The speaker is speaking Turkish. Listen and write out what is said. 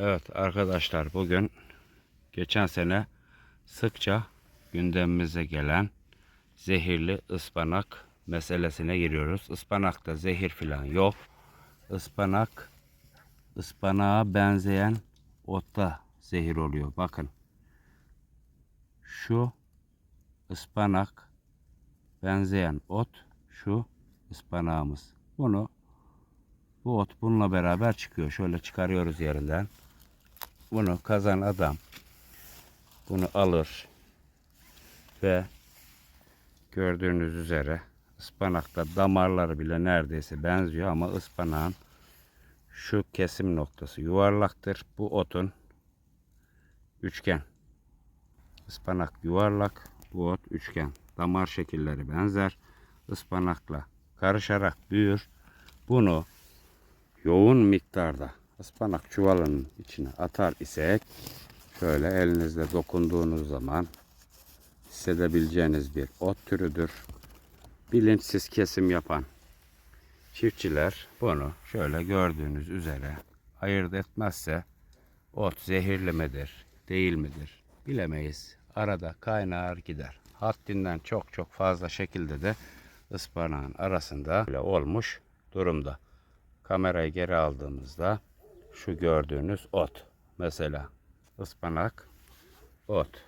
Evet arkadaşlar bugün geçen sene sıkça gündemimize gelen zehirli ıspanak meselesine giriyoruz. Ispanakta zehir filan yok. Ispanak ıspanağa benzeyen otta zehir oluyor. Bakın. Şu ıspanak benzeyen ot şu ıspanağımız. Bunu bu ot bununla beraber çıkıyor. Şöyle çıkarıyoruz yerinden. Bunu kazan adam bunu alır ve gördüğünüz üzere ıspanakta damarları bile neredeyse benziyor ama ıspanağın şu kesim noktası yuvarlaktır. Bu otun üçgen. Ispanak yuvarlak, bu ot üçgen. Damar şekilleri benzer. Ispanakla karışarak büyür. Bunu yoğun miktarda ıspanak çuvalının içine atar isek şöyle elinizle dokunduğunuz zaman hissedebileceğiniz bir ot türüdür. Bilinçsiz kesim yapan çiftçiler bunu şöyle gördüğünüz üzere ayırt etmezse ot zehirli midir, değil midir bilemeyiz. Arada kaynar gider. Haddinden çok çok fazla şekilde de ıspanağın arasında olmuş durumda. Kamerayı geri aldığımızda şu gördüğünüz ot. Mesela ıspanak, ot.